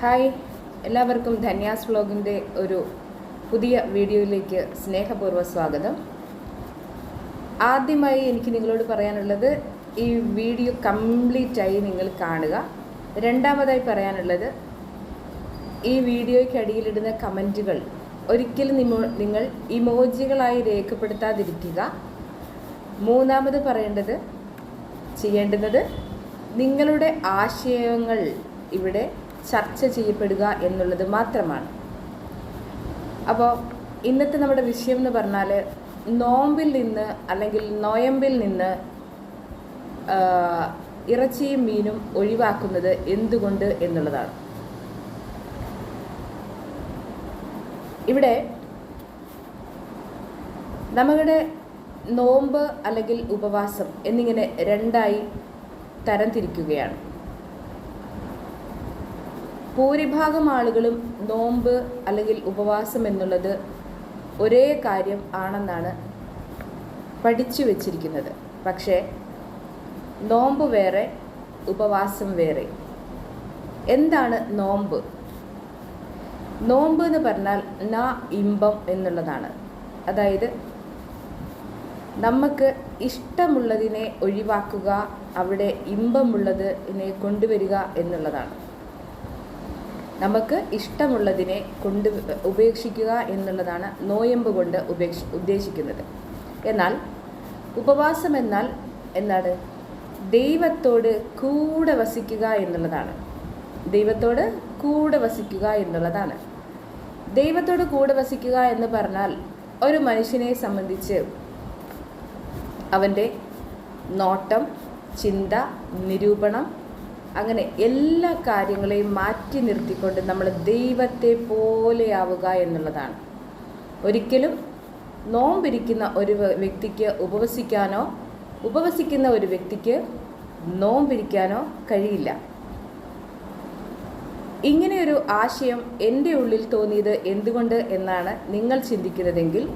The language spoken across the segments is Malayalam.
ഹായ്. എല്ലാവർക്കും ധന്യാസ് വ്ലോഗിന്റെ ഒരു പുതിയ വീഡിയോയിലേക്ക് സ്നേഹപൂർവ സ്വാഗതം. ആദ്യമായി എനിക്ക് നിങ്ങളോട് പറയാനുള്ളത് ഈ വീഡിയോ കംപ്ലീറ്റായി നിങ്ങൾ കാണുക. രണ്ടാമതായി പറയാനുള്ളത് ഈ വീഡിയോയ്ക്ക് വീഡിയോയ്ക്കടിയിലിടുന്ന കമന്റുകൾ ഒരിക്കലും നിങ്ങൾ ഇമോജികളായി രേഖപ്പെടുത്താതിരിക്കുക. മൂന്നാമത് പറയേണ്ടത് ചെയ്യേണ്ടുന്നത് നിങ്ങളുടെ ആശയങ്ങൾ ഇവിടെ ചർച്ച ചെയ്യപ്പെടുക എന്നുള്ളത് മാത്രമാണ്. അപ്പോൾ ഇന്നത്തെ നമ്മുടെ വിഷയം എന്ന് പറഞ്ഞാൽ നോമ്പിൽ നിന്ന് അല്ലെങ്കിൽ നോയമ്പിൽ നിന്ന് ഇറച്ചിയും മീനും ഒഴിവാക്കുന്നത് എന്തുകൊണ്ട് എന്നുള്ളതാണ്. ഇവിടെ നമ്മുടെ നോമ്പ് അല്ലെങ്കിൽ ഉപവാസം എന്നിങ്ങനെ രണ്ടായി തരംതിരിക്കുകയാണ്. ഭൂരിഭാഗം ആളുകളും നോമ്പ് അല്ലെങ്കിൽ ഉപവാസം എന്നുള്ളത് ഒരേ കാര്യം ആണെന്നാണ് പഠിച്ചു വച്ചിരിക്കുന്നത്. പക്ഷേ നോമ്പ് വേറെ ഉപവാസം വേറെ. എന്താണ് നോമ്പ്? നോമ്പ് എന്ന് പറഞ്ഞാൽ ന ഇമ്പം എന്നുള്ളതാണ്. അതായത് നമുക്ക് ഇഷ്ടമുള്ളതിനെ ഒഴിവാക്കുക അവിടെ ഇമ്പമുള്ളതിനെ കൊണ്ടുവരിക എന്നുള്ളതാണ്. നമുക്ക് ഇഷ്ടമുള്ളതിനെ കൊണ്ട് ഉപേക്ഷിക്കുക എന്നുള്ളതാണ് നോയമ്പ് കൊണ്ട് ഉപേക്ഷ ഉദ്ദേശിക്കുന്നത്. എന്നാൽ ഉപവാസം എന്നാൽ എന്താണ്? ദൈവത്തോട് കൂടെ വസിക്കുക എന്നുള്ളതാണ്. ദൈവത്തോട് കൂടെ വസിക്കുക എന്നുള്ളതാണ്. ദൈവത്തോട് കൂടെ വസിക്കുക എന്ന് പറഞ്ഞാൽ ഒരു മനുഷ്യനെ സംബന്ധിച്ച് അവന്റെ നോട്ടം ചിന്ത നിരൂപണം അങ്ങനെ എല്ലാ കാര്യങ്ങളെയും മാറ്റി നിർത്തിക്കൊണ്ട് നമ്മൾ ദൈവത്തെ പോലെയാവുക എന്നുള്ളതാണ്. ഒരിക്കലും നോമ്പിരിക്കുന്ന ഒരു വ്യ- വ്യക്തിക്ക് ഉപവസിക്കാനോ ഉപവസിക്കുന്ന ഒരു വ്യക്തിക്ക് നോമ്പിരിക്കാനോ കഴിയില്ല. ഇങ്ങനെയൊരു ആശയം എന്റെ ഉള്ളിൽ തോന്നിയത് എന്തുകൊണ്ട് എന്നാണ് നിങ്ങൾ ചിന്തിക്കുന്നതെങ്കിൽ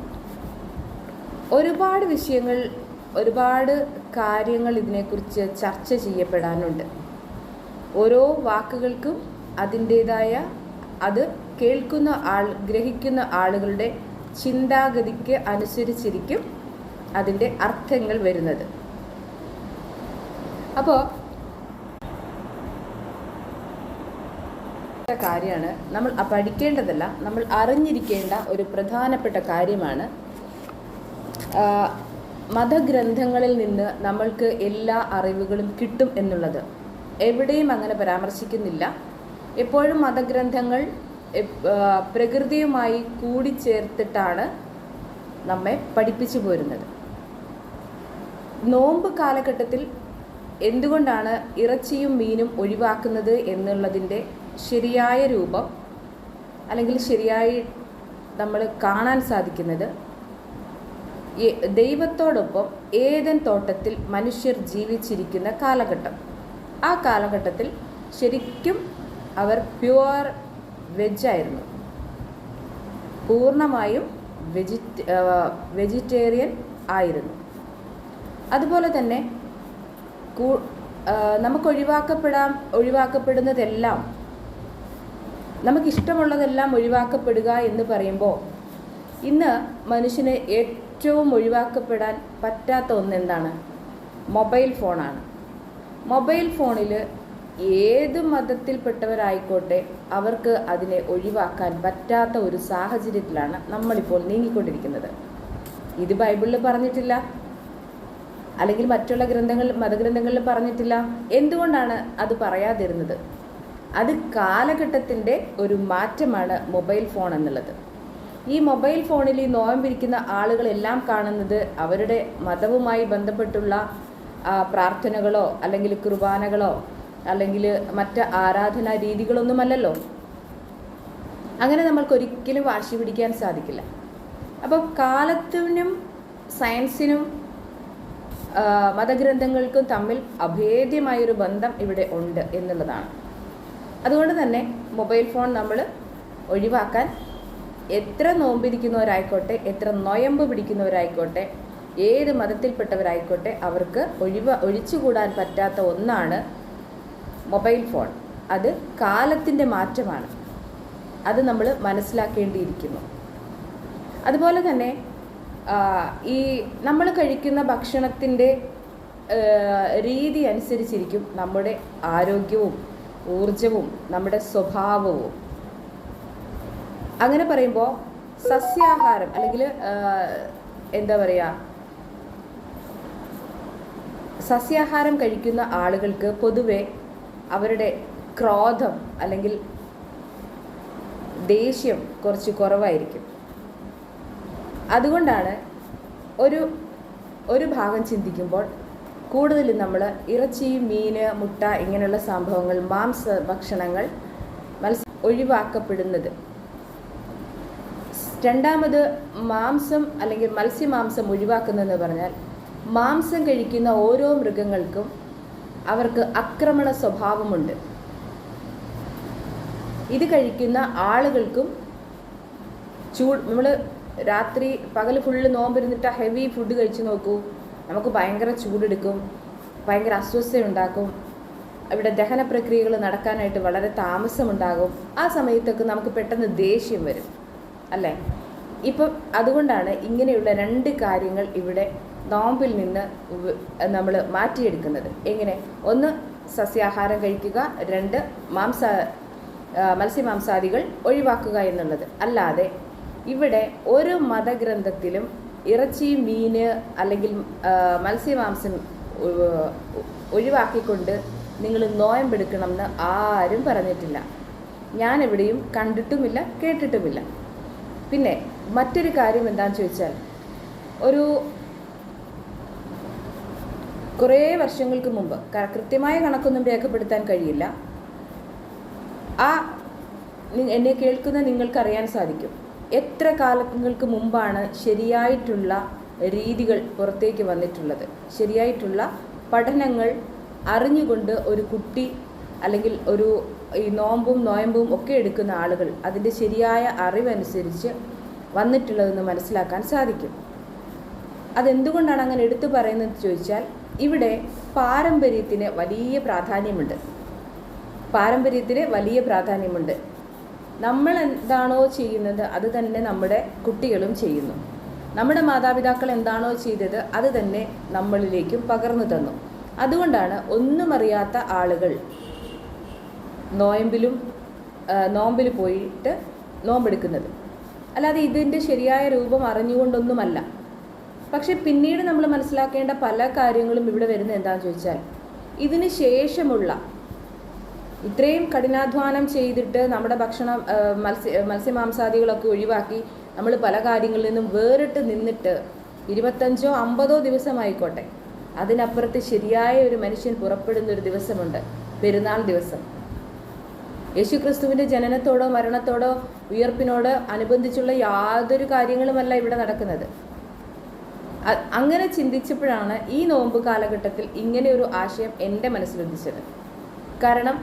ഒരുപാട് വിഷയങ്ങൾ ഒരുപാട് കാര്യങ്ങൾ ഇതിനെക്കുറിച്ച് ചർച്ച ചെയ്യപ്പെടാനുണ്ട്. ഓരോ വാക്കുകൾക്കും അതിന്റേതായ അത് കേൾക്കുന്ന ആൾ ഗ്രഹിക്കുന്ന ആളുകളുടെ ചിന്താഗതിക്ക് അനുസരിച്ചിരിക്കും അതിന്റെ അർത്ഥങ്ങൾ വരുന്നത്. അപ്പോൾ കാര്യമാണ് നമ്മൾ പഠിക്കേണ്ടതല്ല നമ്മൾ അറിഞ്ഞിരിക്കേണ്ട ഒരു പ്രധാനപ്പെട്ട കാര്യമാണ്. മതഗ്രന്ഥങ്ങളിൽ നിന്ന് നമ്മൾക്ക് എല്ലാ അറിവുകളും കിട്ടും എന്നുള്ളത്. എവിടെയും അങ്ങനെ പരാമർശിക്കുന്നില്ല. എപ്പോഴും മതഗ്രന്ഥങ്ങൾ പ്രകൃതിയുമായി കൂടിച്ചേർത്തിട്ടാണ് നമ്മെ പഠിപ്പിച്ചു പോരുന്നത്. നോമ്പ് കാലഘട്ടത്തിൽ എന്തുകൊണ്ടാണ് ഇറച്ചിയും മീനും ഒഴിവാക്കുന്നത് എന്നുള്ളതിന്റെ ശരിയായ രൂപം അല്ലെങ്കിൽ ശരിയായി നമ്മൾ കാണാൻ സാധിക്കുന്നത് ദൈവത്തോടൊപ്പം ഏതൻ തോട്ടത്തിൽ മനുഷ്യർ ജീവിച്ചിരിക്കുന്ന കാലഘട്ടം. ആ കാലഘട്ടത്തിൽ ശരിക്കും അവർ പ്യുവർ വെജായിരുന്നു പൂർണമായും വെജിറ്റ് വെജിറ്റേറിയൻ ആയിരുന്നു. അതുപോലെ തന്നെ നമുക്ക് ഒഴിവാക്കപ്പെടാം ഒഴിവാക്കപ്പെടുന്നതെല്ലാം നമുക്കിഷ്ടമുള്ളതെല്ലാം ഒഴിവാക്കപ്പെടുക എന്ന് പറയുമ്പോൾ ഇന്ന് മനുഷ്യന് ഏറ്റവും ഒഴിവാക്കപ്പെടാൻ പറ്റാത്ത ഒന്ന് എന്താണ് മൊബൈൽ ഫോണാണ്. മൊബൈൽ ഫോണിൽ ഏത് മതത്തിൽപ്പെട്ടവരായിക്കോട്ടെ അവർക്ക് അതിനെ ഒഴിവാക്കാൻ പറ്റാത്ത ഒരു സാഹചര്യത്തിലാണ് നമ്മളിപ്പോൾ നീങ്ങിക്കൊണ്ടിരിക്കുന്നത്. ഇത് ബൈബിളിൽ പറഞ്ഞിട്ടില്ല. അല്ലെങ്കിൽ മറ്റുള്ള ഗ്രന്ഥങ്ങൾ മതഗ്രന്ഥങ്ങളിൽ പറഞ്ഞിട്ടില്ല. എന്തുകൊണ്ടാണ് അത് പറയാതിരുന്നത്? അത് കാലഘട്ടത്തിന്റെ ഒരു മാറ്റമാണ് മൊബൈൽ ഫോൺ എന്നുള്ളത്. ഈ മൊബൈൽ ഫോണിൽ ഈ നോയമ്പിരിക്കുന്ന ആളുകളെല്ലാം കാണുന്നത് അവരുടെ മതവുമായി ബന്ധപ്പെട്ടുള്ള പ്രാർത്ഥനകളോ അല്ലെങ്കിൽ കുർബാനകളോ അല്ലെങ്കിൽ മറ്റ് ആരാധനാ രീതികളൊന്നുമല്ലല്ലോ. അങ്ങനെ നമ്മൾക്ക് ഒരിക്കലും വാശി പിടിക്കാൻ സാധിക്കില്ല. അപ്പോൾ കാലത്തിനും സയൻസിനും മതഗ്രന്ഥങ്ങൾക്കും തമ്മിൽ അഭേദ്യമായൊരു ബന്ധം ഇവിടെ ഉണ്ട് എന്നുള്ളതാണ്. അതുകൊണ്ട് തന്നെ മൊബൈൽ ഫോൺ നമ്മൾ ഒഴിവാക്കാൻ എത്ര നോമ്പിരിക്കുന്നവരായിക്കോട്ടെ എത്ര നൊയമ്പ് പിടിക്കുന്നവരായിക്കോട്ടെ ഏത് മതത്തിൽപ്പെട്ടവരായിക്കോട്ടെ അവർക്ക് ഒഴിവ ഒഴിച്ചുകൂടാൻ പറ്റാത്ത ഒന്നാണ് മൊബൈൽ ഫോൺ. അത് കാലത്തിന്റെ മാറ്റമാണ്. അത് നമ്മൾ മനസ്സിലാക്കേണ്ടിയിരിക്കുന്നു. അതുപോലെ തന്നെ ഈ നമ്മൾ കഴിക്കുന്ന ഭക്ഷണത്തിന്റെ രീതി അനുസരിച്ചിരിക്കും നമ്മുടെ ആരോഗ്യവും ഊർജവും നമ്മുടെ സ്വഭാവവും. അങ്ങനെ പറയുമ്പോൾ സസ്യാഹാരം അല്ലെങ്കിൽ എന്താ പറയുക സസ്യാഹാരം കഴിക്കുന്ന ആളുകൾക്ക് പൊതുവെ അവരുടെ ക്രോധം അല്ലെങ്കിൽ ദേഷ്യം കുറച്ച് കുറവായിരിക്കും. അതുകൊണ്ടാണ് ഒരു ഒരു ഭാഗം ചിന്തിക്കുമ്പോൾ കൂടുതലും നമ്മൾ ഇറച്ചി മീൻ മുട്ട ഇങ്ങനെയുള്ള സംഭവങ്ങൾ മാംസ ഭക്ഷണങ്ങൾ മത്സ്യ ഒഴിവാക്കപ്പെടുന്നത്. രണ്ടാമത് മാംസം അല്ലെങ്കിൽ മത്സ്യമാംസം ഒഴിവാക്കുന്നതെന്ന് പറഞ്ഞാൽ മാംസം കഴിക്കുന്ന ഓരോ മൃഗങ്ങൾക്കും അവർക്ക് ആക്രമണ സ്വഭാവമുണ്ട്. ഇത് കഴിക്കുന്ന ആളുകൾക്കും ചൂട് നമ്മൾ രാത്രി പകൽ ഫുള്ള് നോമ്പിരുന്നിട്ട് ഹെവി ഫുഡ് കഴിച്ച് നോക്കൂ. നമുക്ക് ഭയങ്കര ചൂടെടുക്കും ഭയങ്കര അസ്വസ്ഥയുണ്ടാക്കും ഇവിടെ ദഹന പ്രക്രിയകൾ നടക്കാനായിട്ട് വളരെ താമസമുണ്ടാകും. ആ സമയത്തൊക്കെ നമുക്ക് പെട്ടെന്ന് ദേഷ്യം വരും അല്ലേ? ഇപ്പം അതുകൊണ്ടാണ് ഇങ്ങനെയുള്ള രണ്ട് കാര്യങ്ങൾ ഇവിടെ നോമ്പിൽ നിന്ന് നമ്മൾ മാറ്റിയെടുക്കുന്നത്. എങ്ങനെ? ഒന്ന് സസ്യാഹാരം കഴിക്കുക. രണ്ട് മാംസ മത്സ്യമാംസാദികൾ ഒഴിവാക്കുക എന്നുള്ളത്. അല്ലാതെ ഇവിടെ ഒരു മതഗ്രന്ഥത്തിലും ഇറച്ചി മീന് അല്ലെങ്കിൽ മത്സ്യമാംസം ഒഴിവാക്കിക്കൊണ്ട് നിങ്ങൾ നോയമ്പെടുക്കണം എന്ന് ആരും പറഞ്ഞിട്ടില്ല. ഞാൻ എവിടെയും കണ്ടിട്ടുമില്ല കേട്ടിട്ടുമില്ല. പിന്നെ മറ്റൊരു കാര്യം എന്താണെന്ന് ചോദിച്ചാൽ ഒരു കുറേ വർഷങ്ങൾക്ക് മുമ്പ് കൃത്യമായ കണക്കൊന്നും രേഖപ്പെടുത്താൻ കഴിയില്ല. ആ എന്നെ കേൾക്കുന്ന നിങ്ങൾക്കറിയാൻ സാധിക്കും. എത്ര കാലങ്ങൾക്ക് മുമ്പാണ് ശരിയായിട്ടുള്ള രീതികൾ പുറത്തേക്ക് വന്നിട്ടുള്ളത്? ശരിയായിട്ടുള്ള പഠനങ്ങൾ അറിഞ്ഞുകൊണ്ട് ഒരു കുട്ടി അല്ലെങ്കിൽ ഒരു ഈ നോമ്പും നോയമ്പും ഒക്കെ എടുക്കുന്ന ആളുകൾ അതിന്റെ ശരിയായ അറിവനുസരിച്ച് വന്നിട്ടുള്ളതെന്ന് മനസ്സിലാക്കാൻ സാധിക്കും. അതെന്തുകൊണ്ടാണ് അങ്ങനെ എടുത്തു പറയുന്നത് ചോദിച്ചാൽ ഇവിടെ പാരമ്പര്യത്തിന് വലിയ പ്രാധാന്യമുണ്ട്. പാരമ്പര്യത്തിന് വലിയ പ്രാധാന്യമുണ്ട്. നമ്മൾ എന്താണോ ചെയ്യുന്നത് അത് തന്നെ നമ്മുടെ കുട്ടികളും ചെയ്യുന്നു. നമ്മുടെ മാതാപിതാക്കൾ എന്താണോ ചെയ്തത് അത് തന്നെ നമ്മളിലേക്കും പകർന്നു തന്നു. അതുകൊണ്ടാണ് ഒന്നും അറിയാത്ത ആളുകൾ നോയമ്പിലും നോമ്പിൽ പോയിട്ട് നോമ്പെടുക്കുന്നത്. അല്ലാതെ ഇതിന്റെ ശരിയായ രൂപം അറിഞ്ഞുകൊണ്ടൊന്നുമല്ല. പക്ഷെ പിന്നീട് നമ്മൾ മനസ്സിലാക്കേണ്ട പല കാര്യങ്ങളും ഇവിടെ വരുന്നത് എന്താണെന്ന് ചോദിച്ചാൽ ഇതിന് ശേഷമുള്ള ഇത്രയും കഠിനാധ്വാനം ചെയ്തിട്ട് നമ്മുടെ ഭക്ഷണം മത്സ്യ മത്സ്യമാംസാദികളൊക്കെ ഒഴിവാക്കി നമ്മൾ പല കാര്യങ്ങളിൽ നിന്നും വേറിട്ട് നിന്നിട്ട് ഇരുപത്തഞ്ചോ അമ്പതോ ദിവസമായിക്കോട്ടെ അതിനപ്പുറത്ത് ശരിയായ ഒരു മനുഷ്യൻ പുറപ്പെടുന്ന ഒരു ദിവസമുണ്ട് പെരുന്നാൾ ദിവസം. യേശു ക്രിസ്തുവിന്റെ ജനനത്തോടോ മരണത്തോടോ ഉയർപ്പിനോട് അനുബന്ധിച്ചുള്ള യാതൊരു കാര്യങ്ങളുമല്ല ഇവിടെ നടക്കുന്നത്. അങ്ങനെ ചിന്തിച്ചപ്പോഴാണ് ഈ നോമ്പ് കാലഘട്ടത്തിൽ ഇങ്ങനെ ഒരു ആശയം എന്റെ മനസ്സിലുദിച്ചത്. കാരണം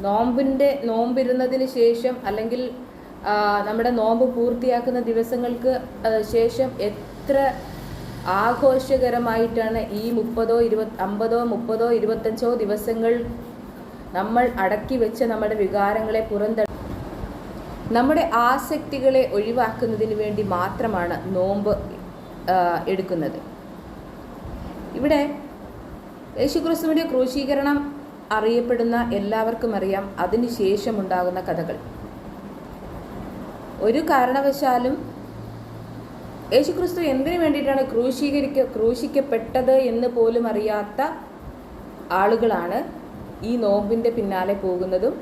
നോമ്പിന്റെ നോമ്പിരുന്നതിന് ശേഷം അല്ലെങ്കിൽ നമ്മുടെ നോമ്പ് പൂർത്തിയാക്കുന്ന ദിവസങ്ങൾക്ക് ശേഷം എത്ര ആഘോഷകരമായിട്ടാണ് ഈ മുപ്പതോ ഇരുപത് അമ്പതോ മുപ്പതോ ഇരുപത്തഞ്ചോ ദിവസങ്ങൾ നമ്മൾ അടക്കി വെച്ച നമ്മുടെ വികാരങ്ങളെ പുറന്തള്ളി നമ്മുടെ ആസക്തികളെ ഒഴിവാക്കുന്നതിന് വേണ്ടി മാത്രമാണ് നോമ്പ് എടുക്കുന്നത്. ഇവിടെ യേശുക്രിസ്തുവിന്റെ ക്രൂശീകരണം അറിയപ്പെടുന്ന എല്ലാവർക്കും അറിയാം. അതിനുശേഷം ഉണ്ടാകുന്ന കഥകൾ. ഒരു കാരണവശാലും യേശുക്രിസ്തു എന്തിനു വേണ്ടിയിട്ടാണ് ക്രൂശീകരിക്ക ക്രൂശിക്കപ്പെട്ടത് എന്ന് പോലും അറിയാത്ത ആളുകളാണ് ഈ നോമ്പിന്റെ പിന്നാലെ പോകുന്നതും.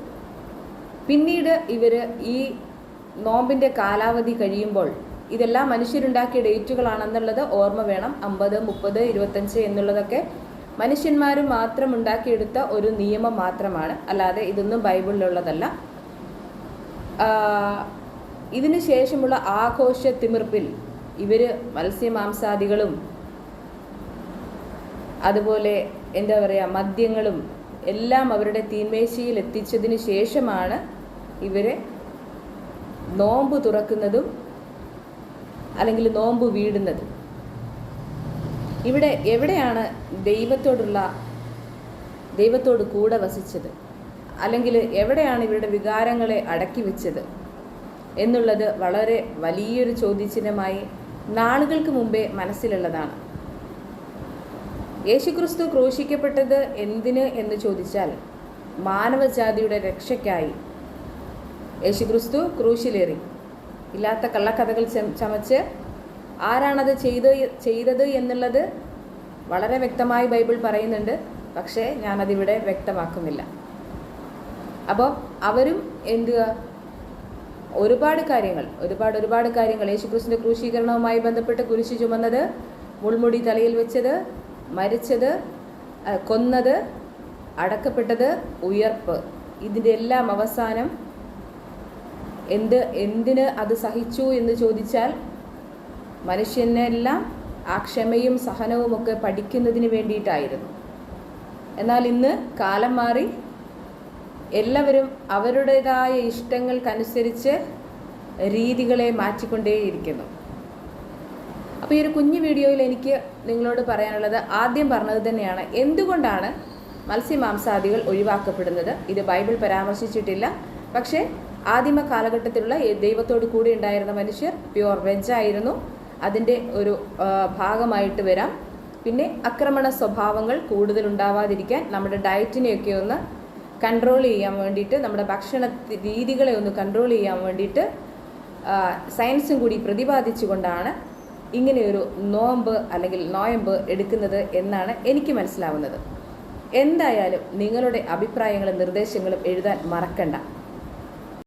പിന്നീട് ഇവർ ഈ നോമ്പിന്റെ കാലാവധി കഴിയുമ്പോൾ ഇതെല്ലാം മനുഷ്യരുണ്ടാക്കിയ ഡേറ്റുകളാണെന്നുള്ളത് ഓർമ്മ വേണം. അമ്പത് മുപ്പത് ഇരുപത്തഞ്ച് എന്നുള്ളതൊക്കെ മനുഷ്യന്മാർ മാത്രം ഉണ്ടാക്കിയെടുത്ത ഒരു നിയമം മാത്രമാണ്. അല്ലാതെ ഇതൊന്നും ബൈബിളിലുള്ളതല്ല. ഇതിനു ശേഷമുള്ള ആഘോഷ തിമിർപ്പിൽ ഇവർ മത്സ്യമാംസാദികളും അതുപോലെ എന്താ പറയുക മദ്യങ്ങളും എല്ലാം അവരുടെ തീന്മേശയിൽ എത്തിച്ചതിന് ശേഷമാണ് ഇവർ നോമ്പ് തുറക്കുന്നതും അല്ലെങ്കിൽ നോമ്പ് വീടുന്നത്. ഇവിടെ എവിടെയാണ് ദൈവത്തോടുള്ള ദൈവത്തോട് കൂടെ വസിച്ചത്? അല്ലെങ്കിൽ എവിടെയാണ് ഇവരുടെ വികാരങ്ങളെ അടക്കി വെച്ചത്? എന്നുള്ളത് വളരെ വലിയൊരു ചോദ്യചിഹ്നമായി നാളുകൾക്ക് മുമ്പേ മനസ്സിലുള്ളതാണ്. യേശുക്രിസ്തു ക്രൂശിക്കപ്പെട്ടത് എന്തിന് എന്ന് ചോദിച്ചാൽ മാനവജാതിയുടെ രക്ഷയ്ക്കായി. യേശുക്രിസ്തു ക്രൂശിലേറി. ഇല്ലാത്ത കള്ളക്കഥകൾ ചമച്ച് ആരാണത് ചെയ്ത് ചെയ്തത് എന്നുള്ളത് വളരെ വ്യക്തമായി ബൈബിൾ പറയുന്നുണ്ട്. പക്ഷേ ഞാനതിവിടെ വ്യക്തമാക്കുന്നില്ല. അപ്പോൾ അവരും എന്തുക? ഒരുപാട് കാര്യങ്ങൾ ഒരുപാട് ഒരുപാട് കാര്യങ്ങൾ. യേശുക്രിസ്തുവിന്റെ ക്രൂശീകരണവുമായി ബന്ധപ്പെട്ട് കുരിശ് ചുമന്നത് മുൾമുടി തലയിൽ വെച്ചത് മരിച്ചത് കൊന്നത് അടക്കപ്പെട്ടത് ഉയർപ്പ്. ഇതിന്റെ എല്ലാം അവസാനം എന്ത് എന്തിന് അത് സഹിച്ചു എന്ന് ചോദിച്ചാൽ മനുഷ്യനെല്ലാം ആ ക്ഷമയും സഹനവും ഒക്കെ പഠിക്കുന്നതിന് വേണ്ടിയിട്ടായിരുന്നു. എന്നാൽ ഇന്ന് കാലം മാറി എല്ലാവരും അവരുടേതായ ഇഷ്ടങ്ങൾക്കനുസരിച്ച് രീതികളെ മാറ്റിക്കൊണ്ടേയിരിക്കുന്നു. അപ്പോൾ ഈ ഒരു കുഞ്ഞു വീഡിയോയിൽ എനിക്ക് നിങ്ങളോട് പറയാനുള്ളത് ആദ്യം പറഞ്ഞത് തന്നെയാണ്. എന്തുകൊണ്ടാണ് മത്സ്യമാംസാദികൾ ഒഴിവാക്കപ്പെടുന്നത്? ഇത് ബൈബിൾ പരാമർശിച്ചിട്ടില്ല. പക്ഷേ ആദിമ കാലഘട്ടത്തിലുള്ള ദൈവത്തോട് കൂടി ഉണ്ടായിരുന്ന മനുഷ്യർ പ്യുവർ വെജായിരുന്നു അതിന്റെ ഒരു ഭാഗമായിട്ട് വരാം. പിന്നെ ആക്രമണ സ്വഭാവങ്ങൾ കൂടുതൽ ഉണ്ടാവാതിരിക്കാൻ നമ്മുടെ ഡയറ്റിനെയൊക്കെ ഒന്ന് കൺട്രോൾ ചെയ്യാൻ വേണ്ടിയിട്ട് നമ്മുടെ ഭക്ഷണ രീതികളെ ഒന്ന് കൺട്രോൾ ചെയ്യാൻ വേണ്ടിയിട്ട് സയൻസും കൂടി പ്രതിപാദിച്ചുകൊണ്ടാണ് ഇങ്ങനെയൊരു നോമ്പ് അല്ലെങ്കിൽ നോയമ്പ് എടുക്കുന്നത് എന്നാണ് എനിക്ക് മനസ്സിലാവുന്നത്. എന്തായാലും നിങ്ങളുടെ അഭിപ്രായങ്ങളും നിർദ്ദേശങ്ങളും എഴുതാൻ മറക്കണ്ട.